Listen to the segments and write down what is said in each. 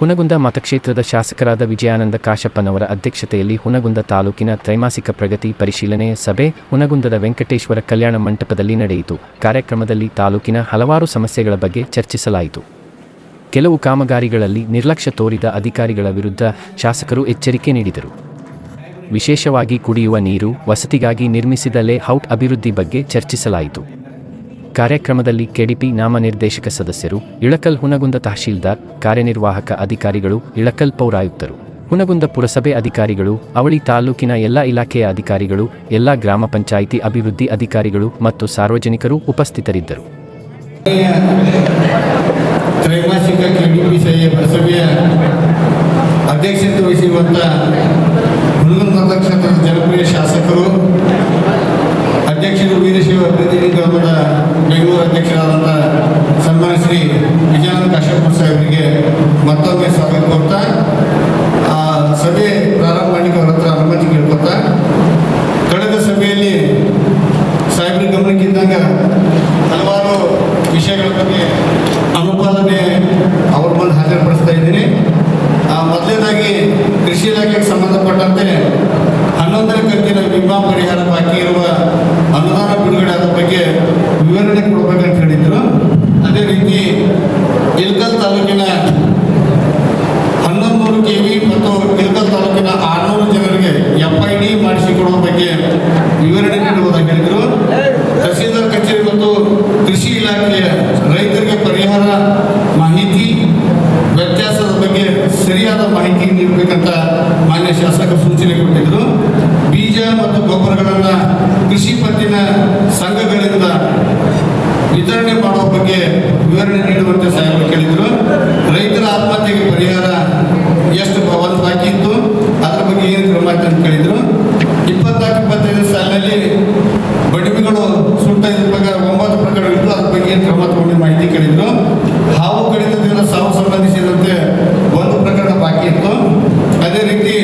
ಹುನಗುಂದ ಮತಕ್ಷೇತ್ರದ ಶಾಸಕರಾದ ವಿಜಯಾನಂದ ಕಾಶಪ್ಪನವರ ಅಧ್ಯಕ್ಷತೆಯಲ್ಲಿ ಹುನಗುಂದ ತಾಲೂಕಿನ ತ್ರೈಮಾಸಿಕ ಪ್ರಗತಿ ಪರಿಶೀಲನೆಯ ಸಭೆ ಹುನಗುಂದದ ವೆಂಕಟೇಶ್ವರ ಕಲ್ಯಾಣ ಮಂಟಪದಲ್ಲಿ ನಡೆಯಿತು. ಕಾರ್ಯಕ್ರಮದಲ್ಲಿ ತಾಲೂಕಿನ ಹಲವಾರು ಸಮಸ್ಯೆಗಳ ಬಗ್ಗೆ ಚರ್ಚಿಸಲಾಯಿತು. ಕೆಲವು ಕಾಮಗಾರಿಗಳಲ್ಲಿ ನಿರ್ಲಕ್ಷ್ಯ ತೋರಿದ ಅಧಿಕಾರಿಗಳ ವಿರುದ್ಧ ಶಾಸಕರು ಎಚ್ಚರಿಕೆ ನೀಡಿದರು. ವಿಶೇಷವಾಗಿ ಕುಡಿಯುವ ನೀರು, ವಸತಿಗಾಗಿ ನಿರ್ಮಿಸಿದ ಲೇಔಟ್ ಅಭಿವೃದ್ಧಿ ಬಗ್ಗೆ ಚರ್ಚಿಸಲಾಯಿತು. ಕಾರ್ಯಕ್ರಮದಲ್ಲಿ ಕೆಡಿಪಿ ನಾಮನಿರ್ದೇಶಕ ಸದಸ್ಯರು, ಇಳಕಲ್ ಹುನಗುಂದ ತಹಶೀಲ್ದಾರ್, ಕಾರ್ಯನಿರ್ವಾಹಕ ಅಧಿಕಾರಿಗಳು, ಇಳಕಲ್ ಪೌರಾಯುಕ್ತರು. ಹುನಗುಂದ ಪುರಸಭೆ ಅಧಿಕಾರಿಗಳು, ಅವಳಿ ತಾಲೂಕಿನ ಎಲ್ಲ ಇಲಾಖೆಯ ಅಧಿಕಾರಿಗಳು, ಎಲ್ಲ ಗ್ರಾಮ ಪಂಚಾಯಿತಿ ಅಭಿವೃದ್ಧಿ ಅಧಿಕಾರಿಗಳು ಮತ್ತು ಸಾರ್ವಜನಿಕರು ಉಪಸ್ಥಿತರಿದ್ದರು. ತ್ರೈಮಾಸಿಕ ಕೆಡಿಪಿ ಸಭೆಯ ಅಧ್ಯಕ್ಷತೆ పరిహారం ನೀಡಬೇಕಂತ ಮಾನ್ಯ ಶಾಸಕರು ಸೂಚನೆ ಕೊಟ್ಟಿದ್ದರು ಬೀಜ ಮತ್ತು ಗೊಬ್ಬರಗಳನ್ನು ಕೃಷಿ ಪತ್ತಿನ ಸಂಘಗಳಿಂದ ವಿತರಣೆ ಮಾಡುವ ಬಗ್ಗೆ ವಿವರಣೆ ನೀಡುವಂತೆ ಸಾಹೇಬರು ಕೇಳಿದರು. ರೈತರ ಆತ್ಮಹತ್ಯೆಗೆ ಪರಿಹಾರ ಎಷ್ಟು ಒಂದು ಬಾಕಿ ಇತ್ತು? ಅದ್ರ ಬಗ್ಗೆ ಏನು ಕ್ರಮ ಅಂತ ಕೇಳಿದರು. ಇಪ್ಪತ್ನಾಲ್ಕು ಇಪ್ಪತ್ತೈದು ಸಾಲಿನಲ್ಲಿ ಬಡಿಮೆಗಳು ಸುಟ್ಟ ಇದ್ರ ಬಗ್ಗೆ ಒಂಬತ್ತು ಪ್ರಕರಣಗಳಿತ್ತು. ಅದ್ರ ಬಗ್ಗೆ ಏನು ಕ್ರಮ ತಗೊಂಡು ಮಾಹಿತಿ ಕೇಳಿದರು ಹಾವು ಕಡಿತದಿಂದ ಸಾವು ಸಂಬಂಧಿಸಿದಂತೆ ಒಂದು ಪ್ರಕರಣ ಬಾಕಿ ಇತ್ತು ಅದೇ ರೀತಿ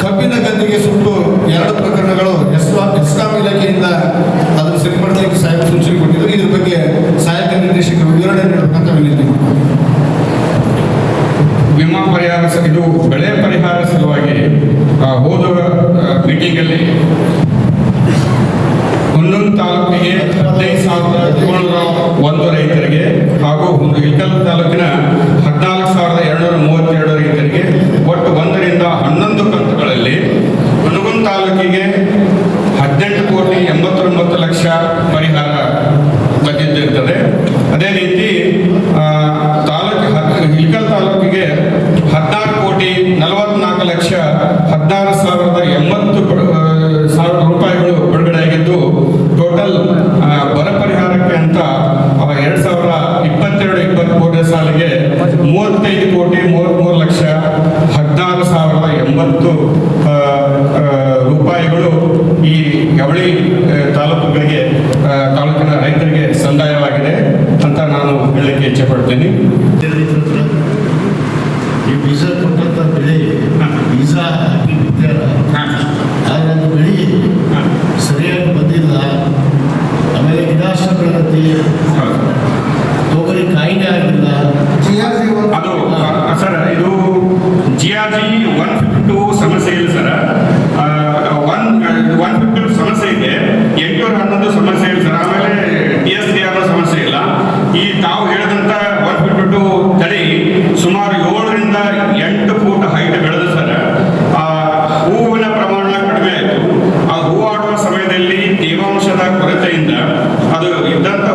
ಕಬ್ಬಿನ ಗದ್ದಿಗೆ ಸುಟ್ಟು ಎರಡು ಪ್ರಕರಣಗಳು ಎಸ್ವಾ ಎಸ್ಕಾಂ ಇಲಾಖೆಯಿಂದ ಅದನ್ನು ಸರಿಪಡಿಸಲಿಕ್ಕೆ ಸಾಹೇಬ್ ಸೂಚನೆ ಕೊಟ್ಟಿದ್ರು ಇದ್ರ ಬಗ್ಗೆ ಸಹಾಯಕ ನಿರ್ದೇಶಕರು ವಿವರಣೆ ನೀಡಬೇಕಂತ ವಿನಂತಿ ಮಾಡ್ತೀನಿ ವಿಮಾ ಪರಿಹಾರ ಸ- ಇದು ಬೆಳೆ ಪರಿಹಾರ ಸಲುವಾಗಿ ಆ, ಹೋದ ಮೀಟಿಂಗಲ್ಲಿ ಹುನ್ನೂರು ತಾಲೂಕಿಗೆ ಹದಿನೈದು ಸಾವಿರದ ಏಳ್ನೂರ ಒಂದು ರೈತರಿಗೆ ಹಾಗೂ ಒಂದು ಇಳಕಲ್ ತಾಲೂಕಿನ ಹದಿನಾಲ್ಕು ಸಾವಿರದ ಎರಡುನೂರ ಮೂವತ್ತೆರಡು ರೈತರಿಗೆ ಒಟ್ಟು ಒಂದರಿಂದ ಹನ್ನೊಂದು ಕಂತುಗಳಲ್ಲಿ ಹುನಗುಂದ ತಾಲೂಕಿಗೆ ಹದಿನೆಂಟು ಕೋಟಿ ಎಂಬತ್ತೊಂಬತ್ತು ಲಕ್ಷ ಪರಿಹಾರ ಬಂದಿದ್ದಿರ್ತದೆ. ಅದೇ ರೀತಿ ತಾಲೂಕು ಹಿಲ್ಕಲ್ ತಾಲೂಕಿಗೆ ಹದಿನಾರು ಕೋಟಿ ನಲವತ್ನಾಲ್ಕು ಲಕ್ಷ ಹದಿನಾರು ಸಾವಿರದ ಎಂಬತ್ತು ಸಾವಿರ ರೂಪಾಯಿಗಳು ಬಿಡುಗಡೆಯಾಗಿದ್ದು, ಟೋಟಲ್ ಬರ ಪರಿಹಾರಕ್ಕೆ ಅಂತ ಎರಡು ಸಾವಿರ ಸಾಲಿಗೆ ಮೂವತ್ತೈದು ಕೋಟಿ ಮೂವತ್ತ್ಮೂರು ಲಕ್ಷ ಹದಿನಾರು ಸಾವಿರದ ಎಂಬತ್ತು ಆ, ಆ, ರೂಪಾಯಿಗಳು ಈ ಅವಳಿ ಆ, ತಾಲೂಕುಗಳಿಗೆ ಆ, ತಾಲೂಕಿನ ರೈತರಿಗೆ ಸಂದಾಯವಾಗಿದೆ ಅಂತ ನಾನು ಹೇಳಲಿಕ್ಕೆ ಇಚ್ಛೆ ಪಡ್ತೀನಿ ರೈತರ ಈ ಬೀಜ ಕೊಟ್ಟಂತ ಬೆಳೆ ಬೀಜ ಹಾಕಿ ಬಿತ್ತಾರ ಆದ್ರೆ ಅದು ಬೆಳೆ ಸರಿಯಾಗಿ ಬಂದಿಲ್ಲ ಆಮೇಲೆ ಗಿಡಾಶ ಬೆಳೆದತಿ ತೊಗರಿ ಕಾಯಿಲೆ ಆಗಿಲ್ಲ ಅದು ಆ, ಸರ್ ಇದು G R G one fifty two ಸಮಸ್ಯೆ ಇಲ್ಲ sir one one fifty two ಸಮಸ್ಯೆ ಇದೆ ಎಂಟುನೂರ ಹನ್ನೊಂದು ಸಮಸ್ಯೆ ಇಲ್ಲ ಸರ್ ಆಮೇಲೆ ಟಿ ಎಸ್ ಡಿ ಅನ್ನೋ ಸಮಸ್ಯೆ ಇಲ್ಲ ಈ ತಾವು ಹೇಳಿದಂಥ ಒನ್ ಫಿಫ್ಟಿ ಟು ತಳಿ ಸುಮಾರು ಏಳರಿಂದ ಎಂಟು ಫೂಟ್ ಹೈಟ್ ಬೆಳೆದು ಸರ್ ಆ, ಹೂವಿನ ಪ್ರಮಾಣ ಕಡಿಮೆ ಆಯಿತು ಆ ಹೂವಾಡುವ ಸಮಯದಲ್ಲಿ ತೇವಾಂಶದ ಕೊರತೆಯಿಂದ ಅದು ಇದ್ದಂಥ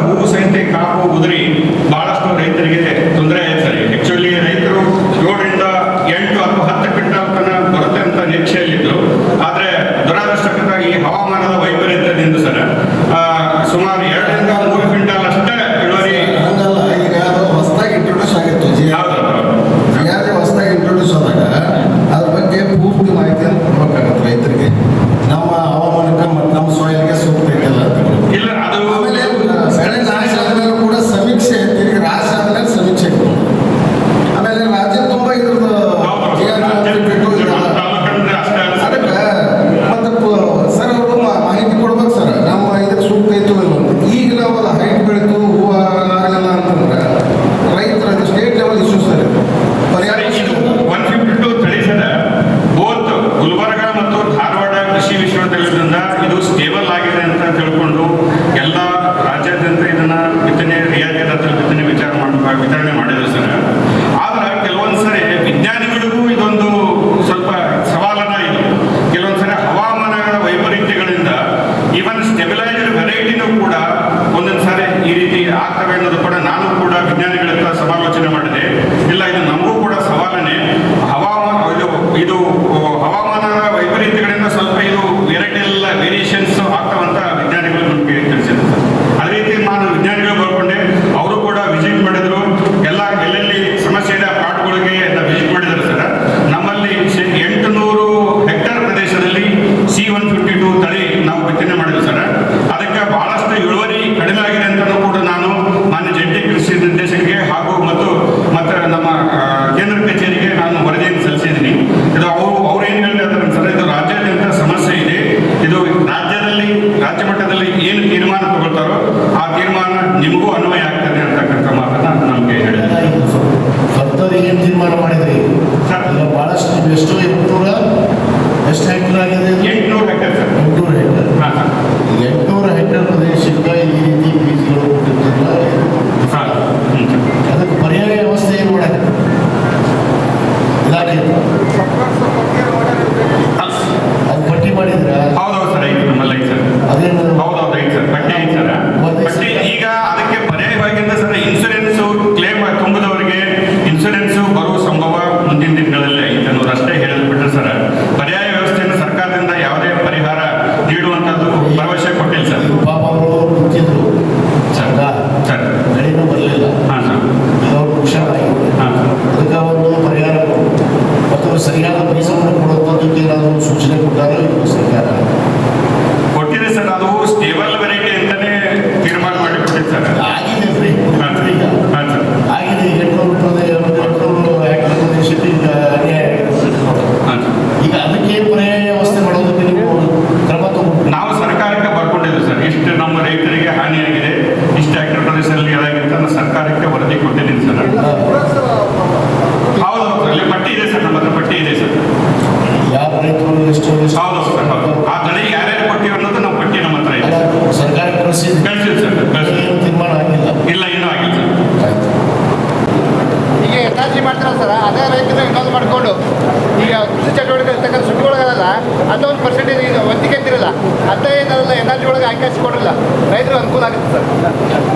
ಅದೊಂದು ಒಂದು ಪರ್ಸೆಂಟೇಜ್ ಈಗ ವಂತಿಕೆ ಅಂತಿರಲ್ಲ ಅಂತ ಏನಲ್ಲ ಎನ್ ಆರ್ ಜಿ ಒಳಗೆ ಆಯ್ಕೆ ಕೊಡಲ್ಲ ರೈತರು ಅನುಕೂಲ ಆಗುತ್ತೆ ಸರ್.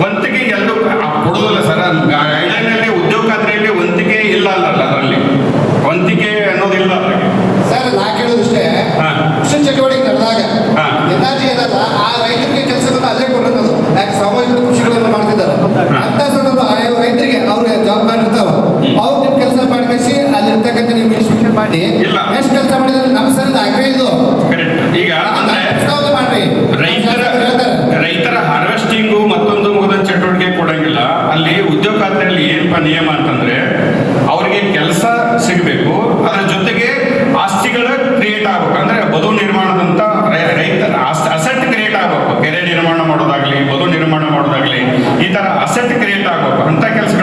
ವಂತಿಕೆ ಎಲ್ಲರೂ ಕೊಡೋದಿಲ್ಲ ಸರ್ ಐಲ್ಯಾಂಡ್ನಲ್ಲಿ ಉದ್ಯೋಗ ಖಾತ್ರಿಯಲ್ಲಿ ವಂತಿಕೆ ಇಲ್ಲ ಅಲ್ಲ ಅದರಲ್ಲಿ? ವಂತಿಕೆ ಅನ್ನೋದಿಲ್ಲ ಸರ್ ನಾ ಕೇಳೋದಿಷ್ಟೇ ಕೃಷಿ ಚಟುವಟಿಕೆ ನಡೆದಾಗ ಎನ್ ಆರ್ ಜಿ ಏನಲ್ಲ ಆ ರೈತರಿಗೆ ಕೆಲಸಗಳನ್ನ ಅಲ್ಲೇ ಕೊಡೋದು ಯಾಕೆ ಸಾಮಾಜಿಕ ಕೃಷಿಗಳನ್ನು ಮಾಡ್ತಿದ್ದಾರೆ. ಅಂತ ಸಂದರ್ಭ ರೈತರಿಗೆ ಅವ್ರಿಗೆ ಜವಾಬ್ದಾರಿ ಇರ್ತಾವ. ಅವ್ರು ಕೆಲಸ ಮಾಡಿ ಅಲ್ಲಿ ನಿಮ್ಗೆ ನೀವು ಮಾಡಿ ಎಷ್ಟು ಕೆಲಸ ಮಾಡಿದ್ರೆ ನಮ್ಮ ಸರ್ ಅಗ್ರಿ ನಿಯಮ ಅಂತಂದ್ರೆ ಅವರಿಗೆ ಕೆಲಸ ಸಿಗಬೇಕು, ಅದರ ಜೊತೆಗೆ ಆಸ್ತಿಗಳ ಕ್ರಿಯೇಟ್ ಆಗ್ಬೇಕು. ಅಂದ್ರೆ ಬದು ನಿರ್ಮಾಣದಂತ ರೈತ ಅಸೆಟ್ ಕ್ರಿಯೇಟ್ ಆಗ್ಬೇಕು. ಕೆರೆ ನಿರ್ಮಾಣ ಮಾಡೋದಾಗ್ಲಿ, ಬದು ನಿರ್ಮಾಣ ಮಾಡೋದಾಗ್ಲಿ, ಈ ತರ ಅಸೆಟ್ ಕ್ರಿಯೇಟ್ ಆಗ್ಬೇಕು. ಅಂತ ಕೆಲಸ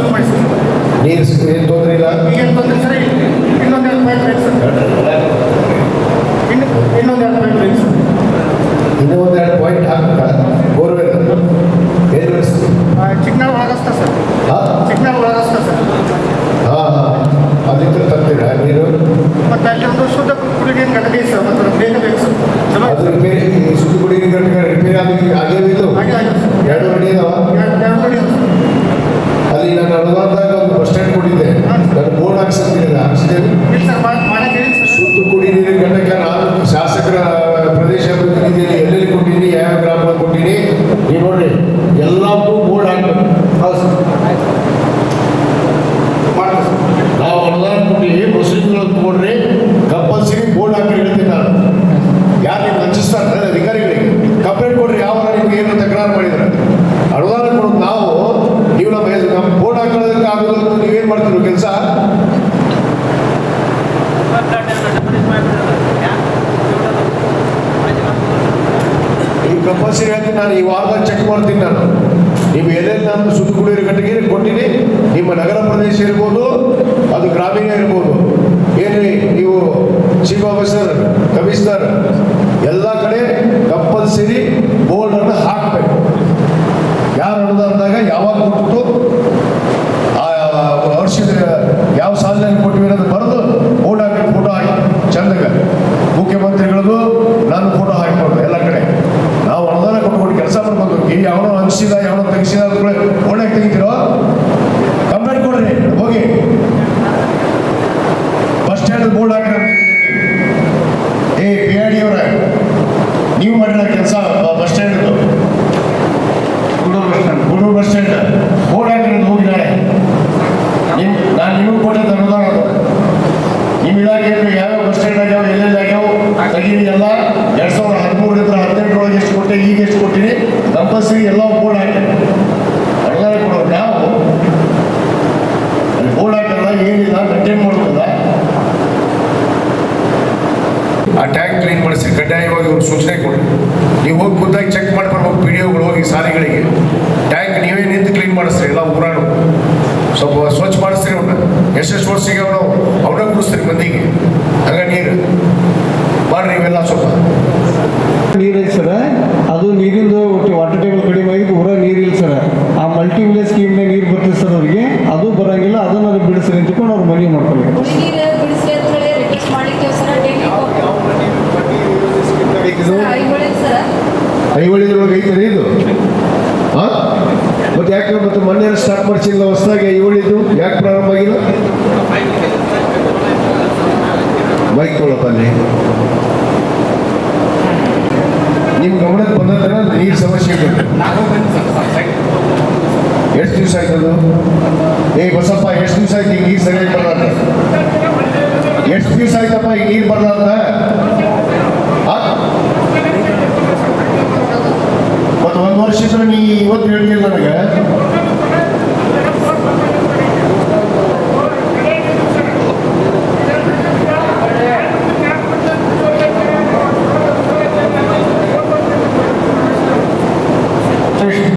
ಅನುಕೂಲ ಮಾಡಿಸಿದ್ರು ನೀರು ಏನು ತೊಂದರೆ ಇಲ್ಲ. ಏನು ತೊಂದರೆ ನಾನು ಈ ವಾರದಲ್ಲಿ ಚೆಕ್ ಮಾಡ್ತೀನಿ ನಾನು. ನೀವು ಎಲ್ಲೆಲ್ಲಿ ನಾನು ಸುತ್ತ ಕುಡಿಯೋ ಘಟಕಿ ಕೊಟ್ಟಿನಿ, ನಿಮ್ಮ ನಗರ ಪ್ರದೇಶ ಇರ್ಬೋದು, ಅದು ಗ್ರಾಮೀಣ ಇರ್ಬೋದು. ಏನ್ರಿ ನೀವು ಚೀಫ್ ಆಫೀಸರ್ ಕಮಿಷನರ್, ಎಲ್ಲ ಕಡೆ ಆ ಟ್ಯಾಂಕ್ ಕ್ಲೀನ್ ಮಾಡಿಸಿ ಕಡ್ಡಾಯವಾಗಿ ಅವ್ರಿಗೆ ಸೂಚನೆ ಕೊಡಿ. ನೀವು ಹೋಗಿ ಖುದ್ದಾಗಿ ಚೆಕ್ ಮಾಡಿ ಬರ್ಬೇಕು ಪಿ ಡಿ ಒಗಳು ಹೋಗಿ ಸಾರಿಗಳಿಗೆ. ಟ್ಯಾಂಕ್ ನೀವೇ ನಿಂತು ಕ್ಲೀನ್ ಮಾಡಿಸ್ರಿ ಎಲ್ಲ ಊರಾಡು ಸ್ವಲ್ಪ ಸ್ವಚ್ಛ ಮಾಡಿಸ್ರಿ ಅವ್ರನ್ನ. ಎಷ್ಟೆಷ್ಟು ವರ್ಷಿಗೆ ಅವನು? ಅವ್ರನ್ನ ಕುಡಿಸ್ರಿ ಮಂದಿಗೆ. ಹಂಗ ನೀರು. ಮಾಡ್ರಿ ನೀವೆಲ್ಲ ಸ್ವಲ್ಪ. ನೀರಿಲ್ಲ ಸರ. ಅದು ನೀರಿಂದ ವಾಟರ್ ಟೇಬಲ್ ಕಡಿಮೆ ಆಗಿದ್ದು ಊರ ನೀರಿಲ್ಲ ಸರ. ಆ ಮಲ್ಟಿ ವಿಲೇಜ್ ಸ್ಕೀಮ್ನ ನೀರು ಬರ್ತದೆ ಸರ್ ಅವರಿಗೆ. ಅದು ಬರೋಂಗಿಲ್ಲ ಅದನ್ನು ಅದು ಬಿಡಿಸ್ರಿ ಅಂತಕೊಂಡು ಅವ್ರು ಮನವಿ ಮಾಡ್ಕೊಬೇಕು ತಾರೀಕು ಇದು ಐವಳಿದ್ರೊಳಗೆ ಐತೆ ಇದು? ಹಾ ಮತ್ತೆ ಯಾಕೆ ಮತ್ತೆ ಮೊನ್ನೆ ಸ್ಟಾರ್ಟ್ ಮಾಡಿಸಿಲ್ಲ ಹೊಸದಾಗಿ ಐವಳಿದ್ದು ಯಾಕೆ ಪ್ರಾರಂಭ ಆಗಿಲ್ಲ? ಬೈಕ್ ತೊಗೊಳಪ್ಪಲ್ಲಿ ನಿಮ್ಮ ಗಮನಕ್ಕೆ ಬಂದ ನೀರು ಸಮಸ್ಯೆ ಇದೆ ಎಷ್ಟು ದಿವಸ ಆಯ್ತದು ಏ ಬಸಪ್ಪ ಎಷ್ಟು ದಿವಸ ಆಯ್ತು ಈ ನೀರು ಸರಿಯಾಗಿ ಬರಲಾರ್ದ ಎಷ್ಟು ದಿವಸ ಆಯ್ತಪ್ಪ ಈಗ ನೀರು ಬರಲಾರ್ದ ಒಂದು ವರ್ಷ ನೀ ಇವತ್ತು ಹೇಳ್ತೀನಿ ನನಗೆ?